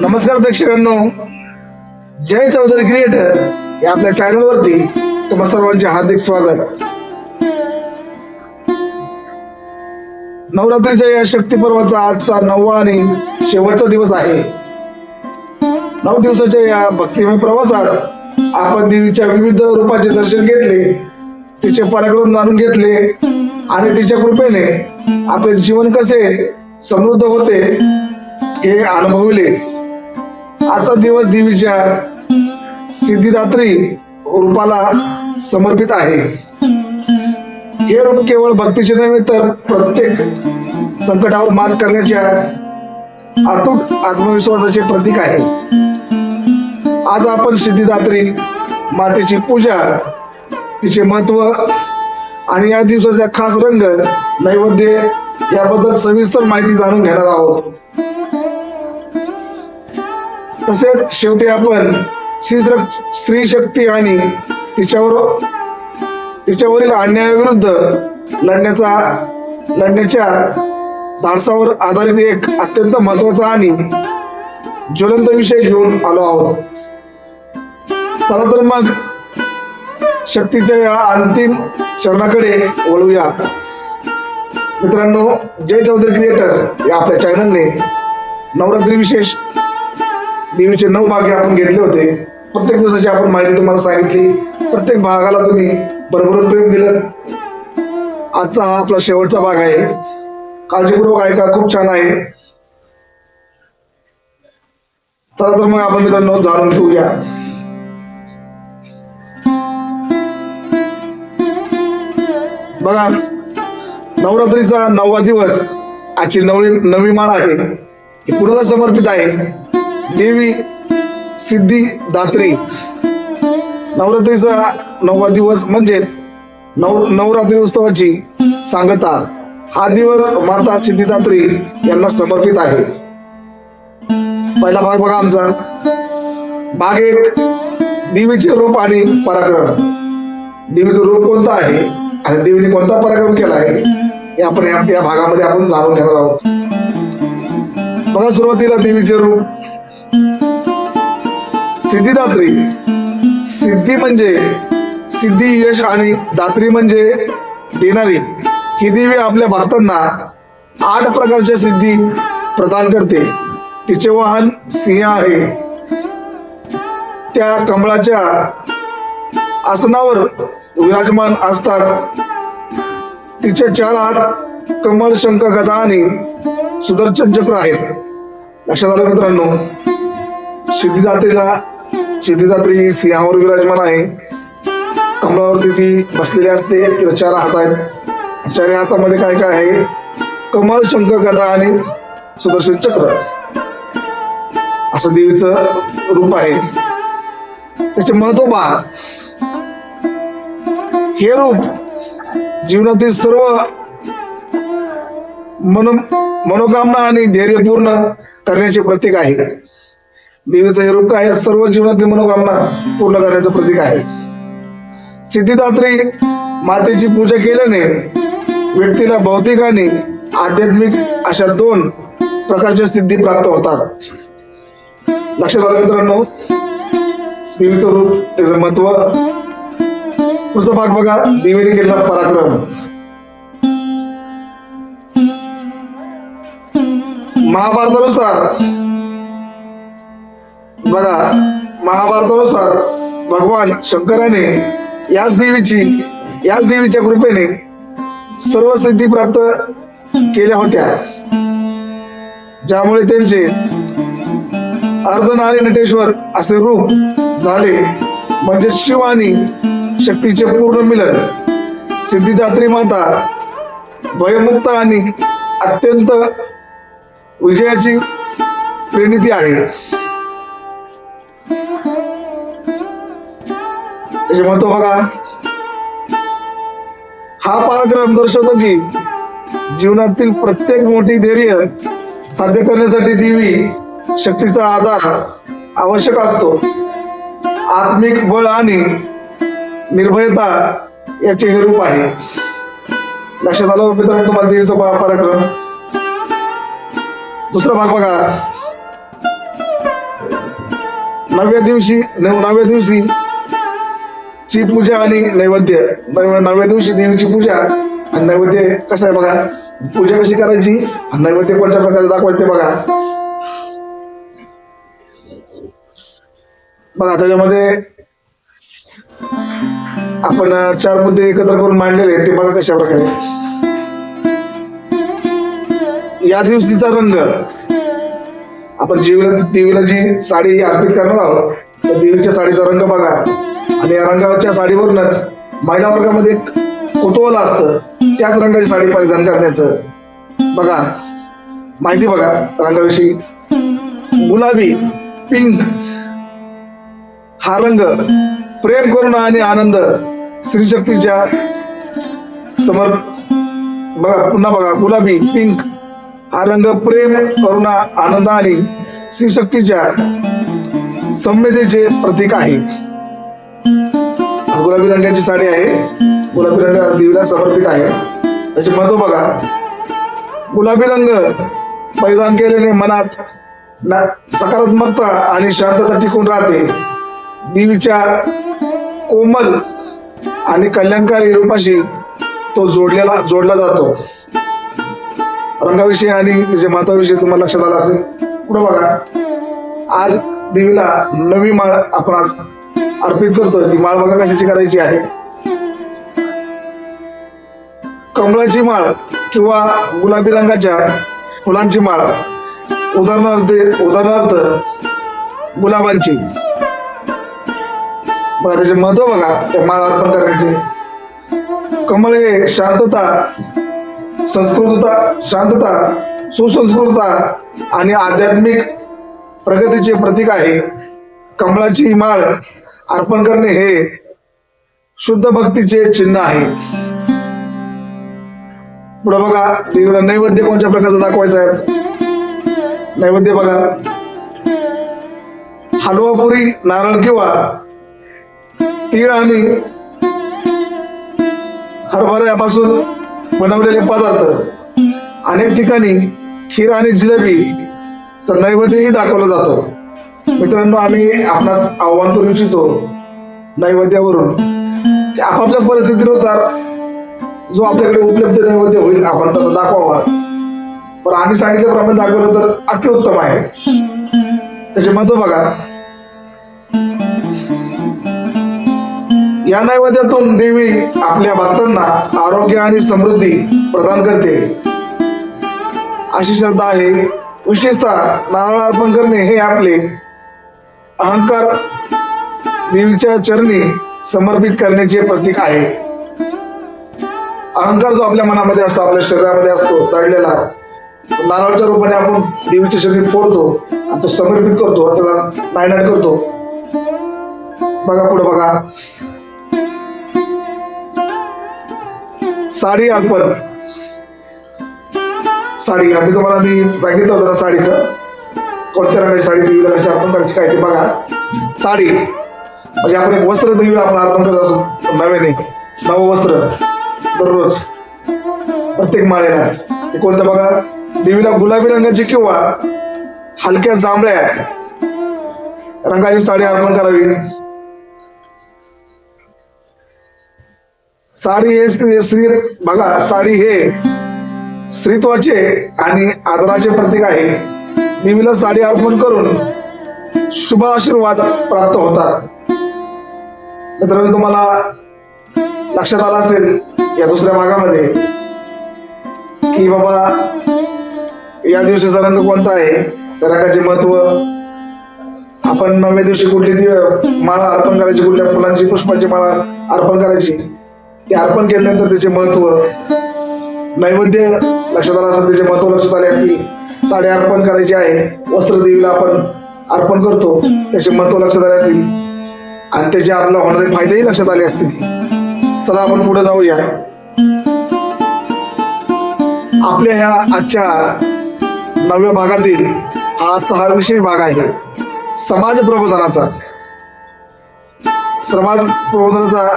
नमस्कार प्रेक्षकांनो. जय चौधरी क्रिएटर या आपल्या चॅनल वरती तुम्हा सर्वांचे हार्दिक स्वागत. नवरात्रीच्या या शक्ती पर्वाचा आजचा नववा आणि शेवटचा दिवस आहे. नऊ दिवसाच्या या भक्तिमय प्रवासात आपण देवीच्या विविध रूपाचे दर्शन घेतले तिचे पराक्रम जाणून घेतले आणि तिच्या कृपेने आपले जीवन कसे समृद्ध होते हे अनुभवले. आजचा दिवस देवीच्या सिद्धिदात्री रूपाला समर्पित आहे. हे रूप केवळ भक्तीचे नव्हे तर प्रत्येक संकटावर मात करण्याच्या अतूट आत्मविश्वासाचे प्रतीक आहे. आज आपण सिद्धिदात्री मातेची पूजा तिचे महत्त्व आणि या दिवसाचा खास रंग नैवेद्य याबद्दल सविस्तर माहिती जाणून घेणार आहोत. तसेच शेवटी आपण श्री स्त्री शक्ती आणि तिच्यावर तिच्यावरील अन्यायाविरुद्ध लढण्याचा लढण्याच्या धाडसावर आधारित एक अत्यंत महत्त्वाचा आणि ज्वलंत विषय घेऊन आलो आहोत. चला तर मग शक्तीच्या या अंतिम चरणाकडे वळूया. मित्रांनो जय चौधरी क्रिएटर या आपल्या चॅनलने नवरात्री विशेष देवीचे नऊ भागे आपण घेतले होते. प्रत्येक दिवसाची आपण माहिती तुम्हाला सांगितली. प्रत्येक भागाला तुम्ही बरोबर प्रेम दिलं. आजचा हा आपला शेवटचा भाग आहे. काळजीपूर्वक ऐका खूप छान आहे. चला तर मग आपण मित्रांनो जाणून घेऊया. बघा नवरात्रीचा नववा दिवस आजची नवळी नवी माळ आहे. ही कुणाला समर्पित आहे. देवी सिद्धी दात्री. नवरात्रीचा नववा दिवस म्हणजेच नव नवरात्री उत्सवाची सांगता. हा दिवस माता सिद्धिदात्री यांना समर्पित आहे. पहिला भाग बघा आमचा. भाग एक देवीचे रूप आणि पराक्रम. देवीचं रूप कोणतं आहे आणि देवीने कोणता पराक्रम केला आहे हे आपण या या भागामध्ये आपण जाणून घेणार आहोत. बघा सुरुवातीला देवीचे रूप. सिद्धिदात्री सिद्धी म्हणजे सिद्धी यश आणि दात्री म्हणजे देणारी ही देवी आपल्या भक्तांना आठ प्रकारच्या सिद्धी प्रदान करते. तिचे वाहन सिंह आहे. त्या कमळाच्या आसनावर विराजमान असतात. तिचे चार हात कमल शंख गदा आणि सुदर्शन चक्र आहेत. लक्षात आलं मित्रांनो? सिद्धिदात्रीला सिद्धिदात्री सिंहावर विराजमान आहे. कमळावरती ती बसलेली असते तिला चार हात आहेत. चार हातामध्ये काय काय आहे? कमळ शंख गदा आणि सुदर्शन चक्र. असं देवीचं रूप आहे. त्याचे महत्त्व पहा. हे रूप जीवनातील सर्व मन मनोकामना आणि धैर्य पूर्ण करण्याचे प्रतीक आहे. देवीचं हे रूप काय सर्व जीवनातील मनोकामना पूर्ण करण्याचं प्रतीक आहे. सिद्धिदात्री मातेची पूजा केल्याने व्यक्तीला भौतिक आणि आध्यात्मिक अशा दोन प्रकारच्या सिद्धी प्राप्त होतात. लक्षात आलं मित्रांनो? देवीचं रूप त्याचं महत्त्व. पुढचा भाग बघा देवीने केलेला पराक्रम. महाभारतानुसार बघा महाभारतानुसार भगवान शंकराने याच देवीची याच देवीच्या कृपेने सर्व सिद्धी प्राप्त केल्या होत्या. ज्यामुळे त्यांचे अर्धनारी नटेश्वर असे रूप झाले. म्हणजे शिव आणि शक्तीचे पूर्ण मिलन. सिद्धिदात्री माता भयमुक्त आणि अत्यंत विजयाची प्रेणिती आहे. म्हणजे म्हणतो बघा. हा पराक्रम दर्शवतो की जीवनातील प्रत्येक मोठी धैर्य साध्य करण्यासाठी देवी शक्तीचा आधार आवश्यक असतो. आत्मिक बळ आणि निर्भयता याचे हे रूप आहे. लक्षात आलं मित्रांनो तुम्हाला देवीचा पराक्रम? दुसरा भाग बघा. नवव्या दिवशी नव- नवव्या दिवशी ची पूजा आणि नैवेद्य. नव्या नवव्या दिवशी देवीची पूजा आणि नैवेद्य कसं आहे बघा? पूजा कशी करायची? आणि नैवेद्य कोणत्या प्रकारे दाखवायचे बघा? बघा त्याच्यामध्ये आपण चार मुद्दे एकत्र करून मांडलेले ते बघा कशा प्रकारे. या दिवशीचा रंग. आपण देवीला देवीला जी साडी अर्पित करणार आहोत त्या देवीच्या साडीचा रंग बघा. आणि या रंगाच्या साडीवरूनच महिला वर्गामध्ये एक कुतूहल असतं. त्याच रंगाची साडी परिधान करण्याचं. बघा माहिती बघा रंगाविषयी. गुलाबी पिंक हा रंग प्रेम करुणा आणि आनंद स्त्रीशक्तीच्या समर. बघा पुन्हा बघा गुलाबी पिंक हा रंग प्रेम करुणा आनंद आणि स्त्रीशक्तीच्या संवेदेचे प्रतीक आहे. गुलाबी रंगाची साडी आहे. गुलाबी रंग देवीला समर्पित आहे. त्याचे महत्त्व बघा. गुलाबी रंग परिधान केल्याने मनात ना- सकारात्मकता आणि शांतता टिकून राहते. देवीच्या कोमल आणि कल्याणकारी रूपाशी तो जोडलेला जोडला जातो. रंगाविषयी आणि त्याच्या महत्वाविषयी तुम्हाला लक्षात आलं असेल. पुढे बघा. आज देवीला नवी माळ आपण आज अर्पित करतोय ती माळ बघा कशाची करायची आहे. कमळाची माळ किंवा गुलाबी रंगाच्या फुलांची माळ. उदाहरणार्थ उदाहरणार्थ गुलाबांची. बघा त्याचे महत्त्व बघा त्या माळ अर्पण करायचे. कमळ हे शांतता संस्कृतता शांतता सुसंस्कृतता आणि आध्यात्मिक प्रगतीचे प्रतीक आहे. कमळाची माळ अर्पण करणे हे शुद्ध भक्तीचे चिन्ह आहे. पुढे बघा देवीला नैवेद्य कोणत्या प्रकारचा दाखवायचा आहे? नैवेद्य बघा. हलवा पुरी नारळ किंवा तीळ आणि हरभऱ्यापासून बनवलेले पदार्थ. अनेक ठिकाणी खीर आणि जिलेबी चा नैवेद्यही दाखवला जातो. मित्रांनो आम्ही आपणास आव्हान करू इच्छितो नैवेद्यावरून. की आपापल्या परिस्थितीनुसार जो आपल्याकडे उपलब्ध नैवेद्य होईल आपण तसं दाखवावा. पण आम्ही सांगितल्याप्रमाणे दाखवलं तर अतिउत्तम आहे. त्याचे महत्त्व बघा. या नैवेद्यातून देवी आपल्या भक्तांना आरोग्य आणि समृद्धी प्रदान करते. अशी श्रद्धा आहे. विशेषतः नारळ अर्पण करणे हे आपले अहंकार देवीच्या चरणी समर्पित करण्याचे प्रतीक आहे. अहंकार जो आपल्या मनामध्ये असतो आपल्या शरीरामध्ये असतो दडलेला तो नारळाच्या रूपाने आपण देवीच्या शरीर फोडतो आणि तो समर्पित करतो आणि त्याला नायनाट करतो. बघा पुढे बघा. साडी अर्पण. साडी. आता तुम्हाला मी बघितलं होतं ना साडीचं? कोणत्या रंगाची साडी देवीला कशी अर्पण करायची काय ते बघा. साडी. म्हणजे आपण एक वस्त्र देवीला आपण अर्पण करत असतो नव्याने. नव वस्त्र. दररोज. प्रत्येक माळेला. ते कोणतं बघा? देवीला गुलाबी रंगाची किंवा हलक्या जांभळ्या. रंगाची साडी अर्पण करावी. साडी हे स्त्री बघा साडी हे स्त्रीत्वाचे आणि आदराचे प्रतीक आहे. देवीला साडी अर्पण करून शुभ आशीर्वाद प्राप्त होतात. मित्रांनो तुम्हाला लक्षात आलं असेल या दुसऱ्या भागामध्ये की बाबा या दिवशीचा रंग कोणता आहे. त्या रंगाचे महत्त्व आपण नवव्या दिवशी कुठली दिव- माळा अर्पण करायची कुठल्या फुलांची पुष्पांची माळा अर्पण करायची ते अर्पण केल्यानंतर त्याचे महत्त्व नैवेद्य लक्षात आलं असेल त्याचे महत्त्व लक्षात आले असतील. साड्या अर्पण करायची आहे. वस्त्र देवीला आपण अर्पण करतो. त्याचे महत्त्व लक्षात आले असतील. आणि त्याचे आपल्याला होणारे फायदेही लक्षात आले असतील. चला आपण पुढे जाऊया. आपल्या ह्या आजच्या नवव्या भागातील हा आजचा हा विशेष भाग आहे. समाज प्रबोधनाचा. समाज प्रबोधनाचा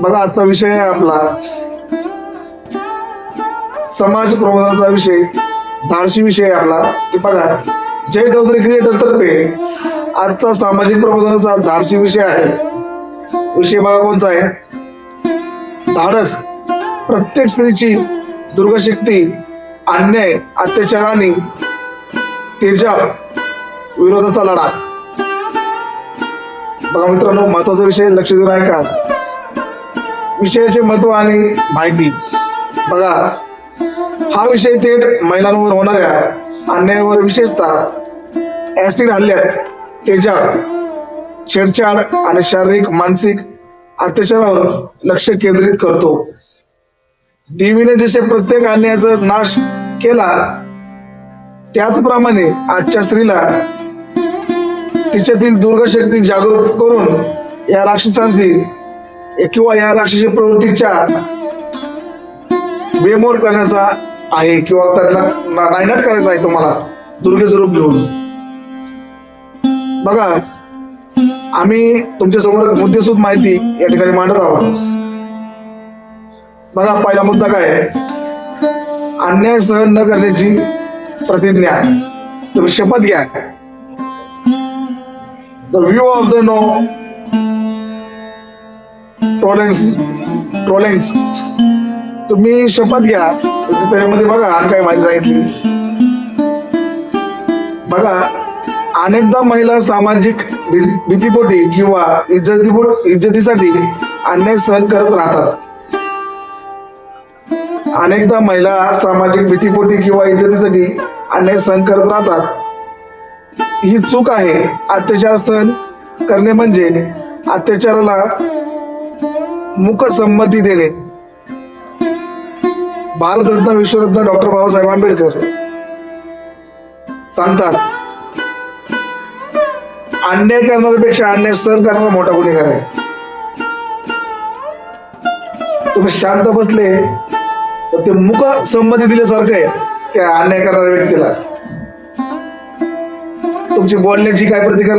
बघा आजचा विषय आहे आपला. समाज प्रबोधनाचा विषय. धाडशी विषय आपला. ते बघा जय चौधरी क्रिएटर तर्फे आजचा सामाजिक प्रबोधनाचा धाडसी विषय आहे. विषय बघा कोणचा आहे? धाडस प्रत्येक स्त्रीची दुर्गशक्ती अन्याय अत्याचार आणि तेजा विरोधाचा लढा. बघा मित्रांनो महत्त्वाचा विषय लक्ष देऊन ऐका. विषयाचे महत्त्व आणि माहिती. बघा हा विषय थेट महिलांवर होणाऱ्या अन्यायावर विशेषतः ऍसिड हल्ल्यात त्याच्या छेडछाड आणि शारीरिक मानसिक अत्याचारावर लक्ष केंद्रित करतो. देवीने जसे प्रत्येक अन्यायाचा नाश केला त्याचप्रमाणे आजच्या स्त्रीला तिच्यातील दुर्गशक्ती जागृत करून या राक्षसांची किंवा या राक्षसी प्रवृत्तीच्या बेमोल करण्याचा आहे किंवा त्यांना नायनाट करायचा आहे तुम्हाला दुर्गेचं रूप घेऊन. बघा आम्ही तुमच्यासमोर मुद्देसूद माहिती या ठिकाणी मांडत आहोत. बघा पहिला मुद्दा काय? अन्याय सहन न करण्याची प्रतिज्ञा. तुम्ही शपथ घ्या. The view of the no trollings trollings तुम्ही शपथ घ्या. त्याच्यामध्ये बघा आणि काय माहिती सांगितली. बघा अनेकदा महिला सामाजिक भीतीपोटी किंवा इज्जतीपोट इज्जतीसाठी अन्याय सहन करत राहतात. अनेकदा महिला सामाजिक भीतीपोटी किंवा इज्जतीसाठी अन्याय सहन करत राहतात. ही चूक आहे. अत्याचार सहन करणे म्हणजे अत्याचाराला मुख संमती देणे. भारतरत्न विश्वरत्न डॉक्टर बाबासाहेब आंबेडकर. सांगतात अन्याय करणाऱ्यापेक्षा अन्याय सहन करणारा मोठा गुन्हेगार आहे. तुम्ही शांत बसले तर ते मुख संमती दिल्यासारखं आहे त्या अन्याय करणाऱ्या व्यक्तीला. तुमची बोलण्याची काय प्रतिकार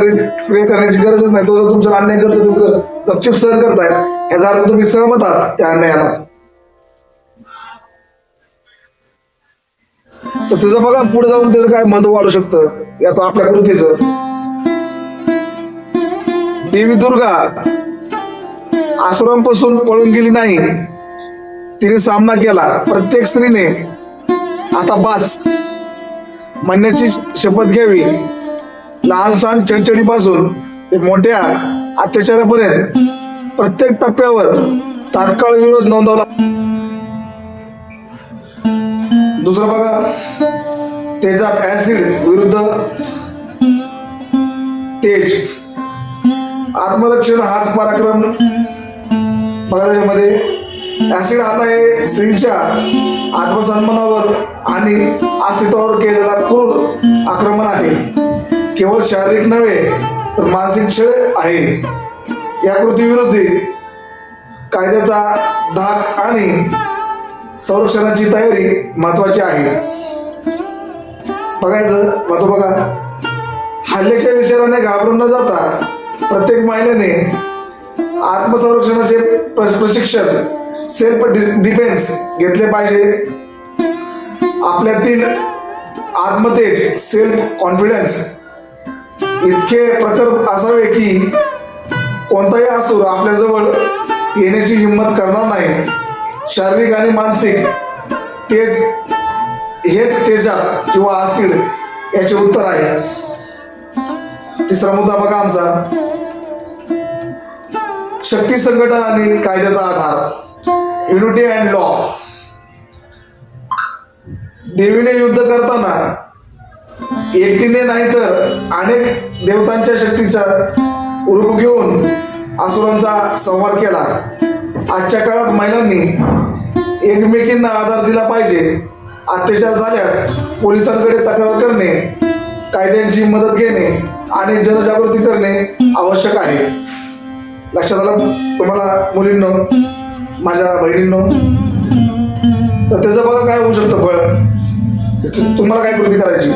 करण्याची गरजच नाही. तो जर तुमचा अन्याय करतो तुम्ही जर गपचिप सहन करताय याचा अर्थ तुम्ही सहमत आहात त्या अन्यायाला. तर तुझं बघा पुढे जाऊन त्याचं काय महत्त्व वाढू शकतं. या तो आपल्या कृतीच. देवी दुर्गा आसुरांपासून पळून गेली नाही. तिने सामना केला प्रत्येक स्त्रीने. आता बास. म्हणण्याची शपथ घ्यावी. लहान सहान चडचडीपासून ते मोठ्या अत्याचारापर्यंत प्रत्येक टप्प्यावर तात्काळ विरोध नोंदवला. दुसरं बघा. तेजा ऍसिड विरुद्ध तेज. आत्मरक्षण हाच पराक्रम. बघा त्याच्यामध्ये. ऍसिड हात हे स्त्रीच्या आत्मसन्मानावर आणि अस्तित्वावर केलेला क्रूर आक्रमण आहे. केवळ शारीरिक नव्हे तर मानसिक छळ आहे. या कृतीविरुद्ध कायद्याचा धाक आणि संरक्षणाची तयारी महत्वाची आहे. बघायचं महत्त्व बघा. हल्ल्याच्या विचाराने घाबरून न जाता प्रत्येक महिलेने आत्मसंरक्षणाचे प्रशिक्षण सेल्फ डिफेन्स घेतले पाहिजे. आपल्यातील आत्मतेज सेल्फ कॉन्फिडन्स इतके प्रखर असावे की कोणताही असुर आपल्याजवळ येण्याची हिंमत करणार नाही. शारीरिक आणि मानसिक तेज हेच तेजा किंवा आसिड याचे उत्तर आहे. तिसरा मुद्दा बघा आमचा. शक्ती संघटन आणि कायद्याचा आधार. युनिटी अँड लॉ देवीने युद्ध करताना एकटीने नाही तर अनेक देवतांच्या शक्तीचा रूप घेऊन असुरांचा संवाद केला. आजच्या काळात महिलांनी एकमेकींना आधार दिला पाहिजे. अत्याचार झाल्यास पोलिसांकडे तक्रार करणे कायद्यांची मदत घेणे आणि जनजागृती करणे आवश्यक आहे. लक्षात आलं तुम्हाला मुलींनो माझ्या बहिणींनो? तर त्याचं बघा काय होऊ शकतं फळ. तुम्हाला काय कृती करायची?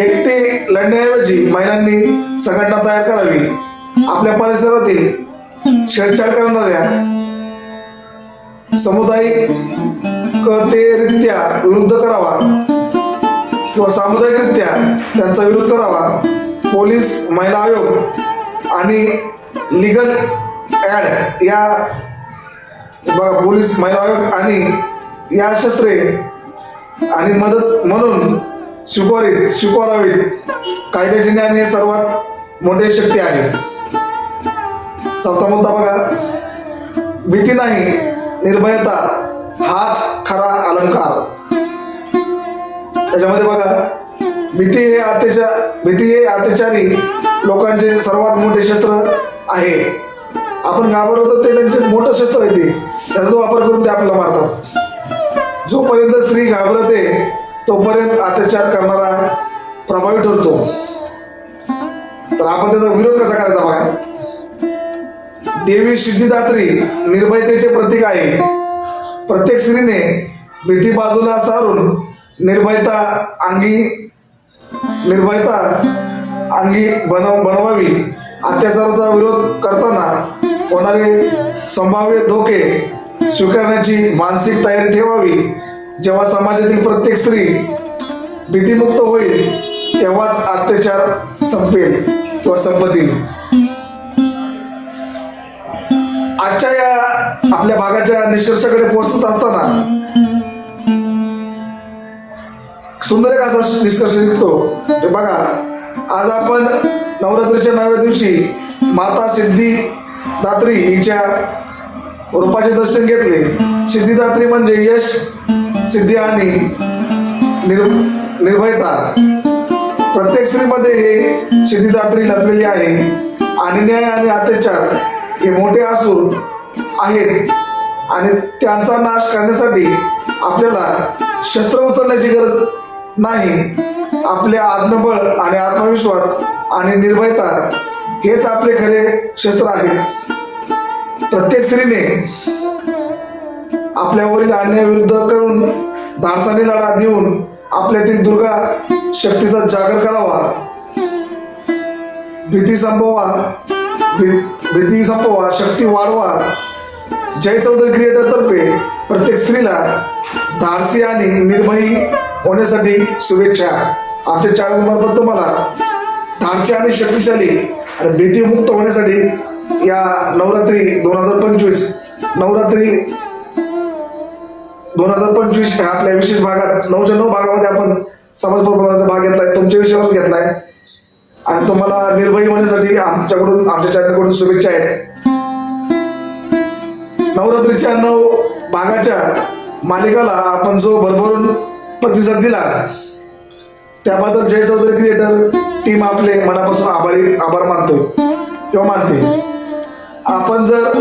एकटे लढण्याऐवजी महिलांनी संघटना तयार करावी. आपल्या परिसरातील छेडछाड करणाऱ्या समुदायिक विरुद्ध करावा. किंवा सामुदायिकरित्या त्यांचा विरोध करावा. पोलीस महिला आयोग आणि लिगल ॲड या बघा पोलीस महिला आयोग आणि या शस्त्रे आणि मदत म्हणून स्वीकारित स्वीकारावीत कायद्याचे ज्ञान हे सर्वात मोठे शक्ती आहे. चौथा मुद्दा बघा. भीती नाही. निर्भयता हाच खरा अलंकार. त्याच्यामध्ये बघा भीती हे अत्याचार भीती हे अत्याचारी लोकांचे सर्वात मोठे शस्त्र आहे. आपण घाबरतो ते त्यांचे मोठं शस्त्र आहे ते. त्याचा वापर करून ते आपल्याला मारतात. जोपर्यंत स्त्री घाबरते तोपर्यंत अत्याचार करणारा प्रभावी ठरतो. तर आपण त्याचा विरोध कसा करायचा बघा? देवी सिद्धिदात्री निर्भयतेचे प्रतीक आहे. प्रत्येक स्त्रीने भीती बाजूला सारून निर्भयता अंगी निर्भयता अंगी बनव बनवावी. अत्याचाराचा विरोध करताना होणारे संभाव्य धोके स्वीकारण्याची मानसिक तयारी ठेवावी. जेव्हा समाजातील प्रत्येक स्त्री भीतीमुक्त होईल तेव्हाच अत्याचार संपेल किंवा संपतील. आजच्या या आपल्या भागाच्या निष्कर्षाकडे पोहोचत असताना सुंदर एक असा निष्कर्ष निघतो. ते बघा आज आपण नवरात्रीच्या नव्या दिवशी माता सिद्धी दात्री हिच्या रूपाचे दर्शन घेतले. सिद्धिदात्री म्हणजे यश सिद्धी आणि निर् निर्भयता. प्रत्येक स्त्रीमध्ये हे सिद्धिदात्री लपलेली आहे. अन्याय आणि अत्याचार हे मोठे असून आहेत आणि त्यांचा नाश करण्यासाठी आपल्याला शस्त्र उचलण्याची गरज नाही. आपले आत्मबळ आणि आत्मविश्वास आणि निर्भयता हेच आपले खरे शस्त्र आहेत. प्रत्येक स्त्रीने आपल्यावरील अन्यायाविरुद्ध करून धाडसाने लढा देऊन आपल्यातील दुर्गा शक्तीचा जागर करावा. भीती संभवा भी- भीती संपवा शक्ती वाढवा. जय चौधरी क्रिएटर तर्फे प्रत्येक स्त्रीला धाडसी आणि निर्भयी होण्यासाठी शुभेच्छा. आमच्या चॅनल तुम्हाला धाडसी आणि शक्तिशाली आणि भीतीमुक्त होण्यासाठी या नवरात्री दोन हजार पंचवीस नवरात्री दोन हजार पंचवीस ह्या आपल्या विशेष भागात नऊच्या नऊ भागामध्ये आपण समाज प्रबोधनाचा भाग घेतलाय तुमच्या विषयावर घेतलाय. आणि तुम्हाला निर्भयी होण्यासाठी आमच्याकडून आमच्या चॅनलकडून शुभेच्छा आहेत. नवरात्रीच्या नऊ भागाच्या मालिकाला आपण जो भरभरून प्रतिसाद दिला त्याबद्दल जय चौधरी क्रिएटर टीम आपले मनापासून आभारी आभार मानतो किंवा मानते. आपण जर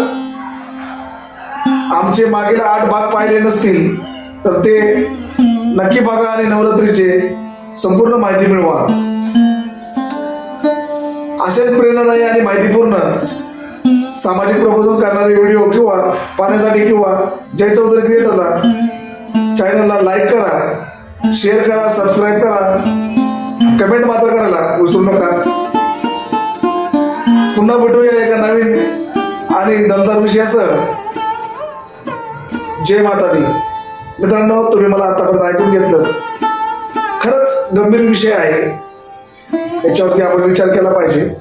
आमचे मागील आठ भाग पाहिले नसतील तर ते नक्की बघा आणि नवरात्रीचे संपूर्ण माहिती मिळवा. असेच प्रेरणादायी आणि माहितीपूर्ण सामाजिक प्रबोधन करणारे व्हिडिओ किंवा पाहण्यासाठी किंवा जय चौधरी क्रिएटरला चॅनलला लाईक करा शेअर करा सबस्क्राईब करा कमेंट मात्र करायला विसरू नका. पुन्हा भेटूया एका नवीन आणि दमदार विषयासह. जय माता दी मित्रांनो तुम्ही मला आतापर्यंत ऐकून घेतलं. खरंच गंभीर विषय आहे. याच्यावरती आपण विचार केला पाहिजे.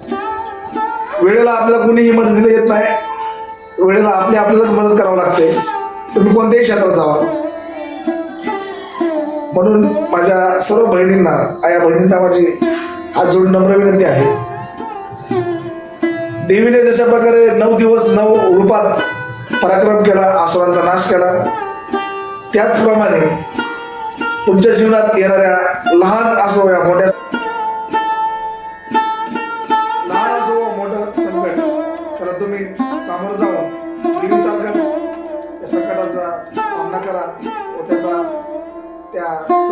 वेळेला आपल्याला कुणीही मदत दिली येत नाही. वेळेला आपली आपल्यालाच मदत करावं लागते. तुम्ही कोणत्याही क्षेत्रात जावा. म्हणून माझ्या सर्व बहिणींना आया बहिणींना माझी हात जोडून नम्र विनंती आहे. देवीने जशा प्रकारे नऊ दिवस नऊ रूपात पराक्रम केला आसुरांचा नाश केला त्याचप्रमाणे तुमच्या जीवनात येणाऱ्या लहान असो या मोठ्या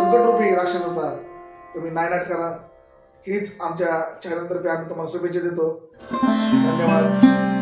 संकट रूपी राक्षसाचा तुम्ही नायनाट करा. हीच आमच्या चॅनलतर्फे आम्ही तुम्हाला शुभेच्छा देतो. धन्यवाद.